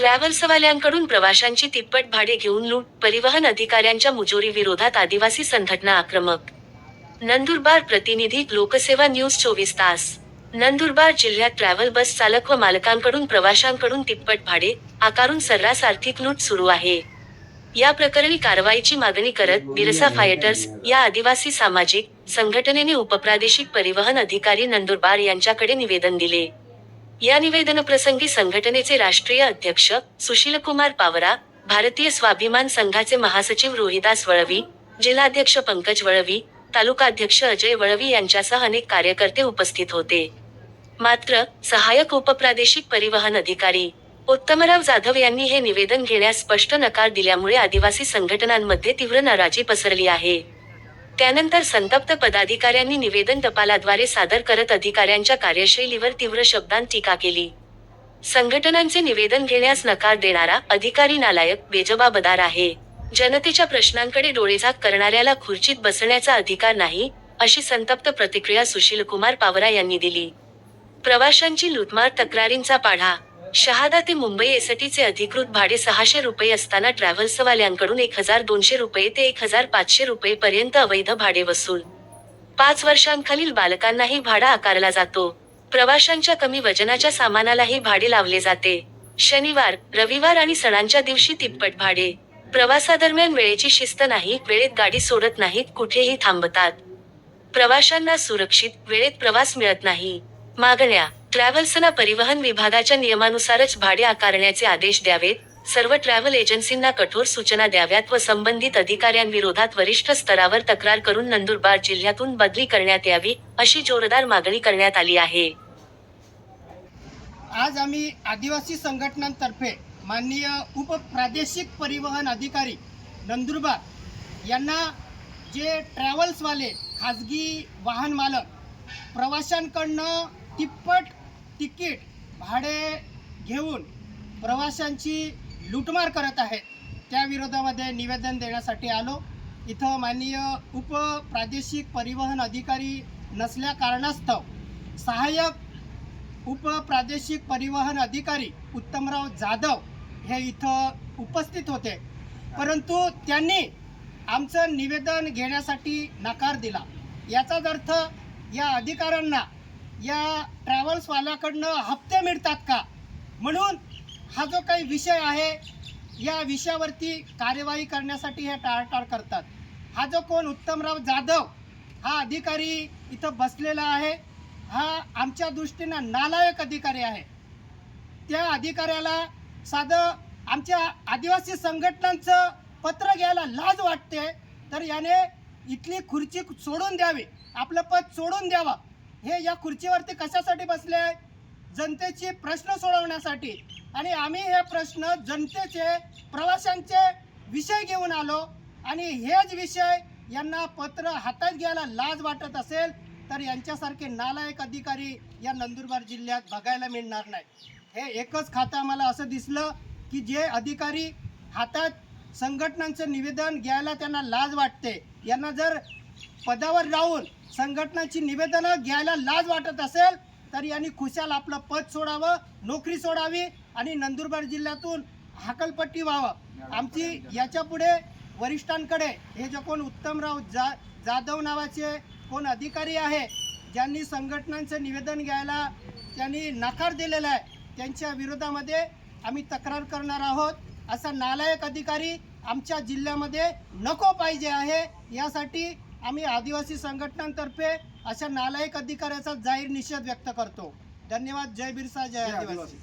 ट्रॅव्हल्सवाल्यांकडून प्रवाशांची तिप्पट भाडे घेऊन लूट परिवहन अधिकाऱ्यांच्या मुजोरी विरोधात आदिवासी संघटना आक्रमक. नंदुरबार प्रतिनिधी लोकसेवा न्यूज चोवीस तास. नंदुरबार जिल्ह्यात ट्रॅव्हल बस चालक व मालकांकडून प्रवाशांकडून तिप्पट भाडे आकारून सर्रास आर्थिक लूट सुरू आहे. या प्रकरणी कारवाईची मागणी करत बिरसा फायटर्स या आदिवासी सामाजिक संघटनेने उपप्रादेशिक परिवहन अधिकारी नंदुरबार यांच्याकडे निवेदन दिले. या निवेदनप्रसंगी संघटनेचे राष्ट्रीय अध्यक्ष सुशीलकुमार पावरा भारतीय स्वाभिमान संघाचे महासचिव रोहिदास वळवी जिल्हाध्यक्ष पंकज वळवी तालुकाध्यक्ष अजय वळवी यांच्यासह अनेक कार्यकर्ते उपस्थित होते. मात्र सहाय्यक उपप्रादेशिक परिवहन अधिकारी उत्तमराव जाधव यांनी हे निवेदन घेण्यास स्पष्ट नकार दिल्यामुळे आदिवासी संघटनांमध्ये तीव्र नाराजी पसरली आहे. त्यानंतर संतप्त पदाधिकाऱ्यांनी निवेदन टपालाद्वारे सादर करत अधिकाऱ्यांच्या कार्यशैलीवर तीव्र शब्दांत टीका केली. संघटनांचे निवेदन घेण्यास नकार देणारा अधिकारी नालायक बेजबाबदार आहे. जनतेच्या प्रश्नांकडे डोळेझाक करणाऱ्याला खुर्चीत बसण्याचा अधिकार नाही अशी संतप्त प्रतिक्रिया सुशीलकुमार पावरा यांनी दिली. प्रवाशांची लुटमार तक्रारींचा पाढा शहादा ते मुंबई एसटीचे अधिकृत भाडे सहाशे रुपये असताना ट्रॅव्हल्सवाल्यांकडून एक हजार दोनशे रुपये ते एक हजार पाचशे रुपये पर्यंत अवैध भाडे वसूल. पाच वर्षांखालील बालकांनाही भाडा आकारला जातो. प्रवाशांच्या कमी वजनाच्या सामानालाही भाडे लावले जाते. शनिवार रविवार आणि सणांच्या दिवशी तिप्पट भाडे. प्रवासादरम्यान वेळेची शिस्त नाही वेळेत गाडी सोडत नाहीत कुठेही थांबतात. प्रवाशांना सुरक्षित वेळेत प्रवास मिळत नाही. मागण्या ट्रॅव्हल्सना परिवहन विभागाच्या नियमानुसारच भाडे आकारण्याचे आदेश द्यावेत. सर्व ट्रॅव्हल एजन्सींना कठोर सूचना द्याव्यात व संबंधित अधिकाऱ्यांविरोधात वरिष्ठ स्तरावर तक्रार करून नंदुरबार जिल्ह्यातून बदली करण्यात यावी अशी जोरदार मागणी करण्यात आली आहे. आज आम्ही आदिवासी संघटनांतर्फे माननीय उपप्रादेशिक परिवहन अधिकारी नंदुरबार यांना जे ट्रॅव्हल्सवाले खाजगी वाहन मालक प्रवाशांकडनं तिप्पट तिकीट भाडे घेऊन प्रवाशांची लुटमार करत आहेत. त्या विरोधामध्ये निवेदन देण्यासाठी आलो. इथं माननीय उपप्रादेशिक परिवहन अधिकारी नसल्या कारणास्तव सहाय्यक उपप्रादेशिक परिवहन अधिकारी उत्तमराव जाधव हे इथं उपस्थित होते. परंतु त्यांनी आमचं निवेदन घेण्यासाठी नकार दिला. याचाच अर्थ या अधिकाऱ्यांना या ट्रॅव्हल्सवाल्याकडनं हप्ते मिळतात का? म्हणून हा जो काही विषय आहे या विषयावरती कार्यवाही करण्यासाठी हे टाळटाळ करतात. हा जो कोण उत्तमराव जाधव हा अधिकारी इथं बसलेला आहे हा आमच्या दृष्टीनं नालायक अधिकारी आहे. त्या अधिकाऱ्याला साधं आमच्या आदिवासी संघटनांचं पत्र घ्यायला लाज वाटते तर याने इथली खुर्ची सोडून द्यावी आपलं पद सोडून द्यावं. हे या खुर्चीवरती कशासाठी बसले आहे? जनतेचे प्रश्न सोडवण्यासाठी. आणि आम्ही हे प्रश्न जनतेचे प्रवाशांचे विषय घेऊन आलो. आणि हेच विषय यांना पत्र हातात घ्यायला लाज वाटत असेल तर यांच्यासारखे नालायक अधिकारी या नंदुरबार जिल्ह्यात बघायला मिळणार नाही. हे एकच खातं आम्हाला असं दिसलं की जे अधिकारी हातात संघटनांचं निवेदन घ्यायला त्यांना लाज वाटते. यांना जर पदावर राहून संघटनाची निवेदनं घ्यायला लाज वाटत असेल तर यांनी खुशाल आपलं पद सोडावं नोकरी सोडावी आणि नंदुरबार जिल्ह्यातून हाकलपट्टी व्हावं. आमची याच्यापुढे वरिष्ठांकडे हे जे कोण उत्तमराव जा जाधव नावाचे कोण अधिकारी आहे ज्यांनी संघटनांचं निवेदन घ्यायला त्यांनी नकार दिलेला आहे त्यांच्या विरोधामध्ये आम्ही तक्रार करणार आहोत. असा नालायक अधिकारी आमच्या जिल्ह्यामध्ये नको पाहिजे आहे. यासाठी आम्ही आदिवासी संघटनांतर्फे अशा नालायक अधिकाऱ्याचा जाहीर निषेध व्यक्त करतो. धन्यवाद. जय बिरसा जय आदिवासी.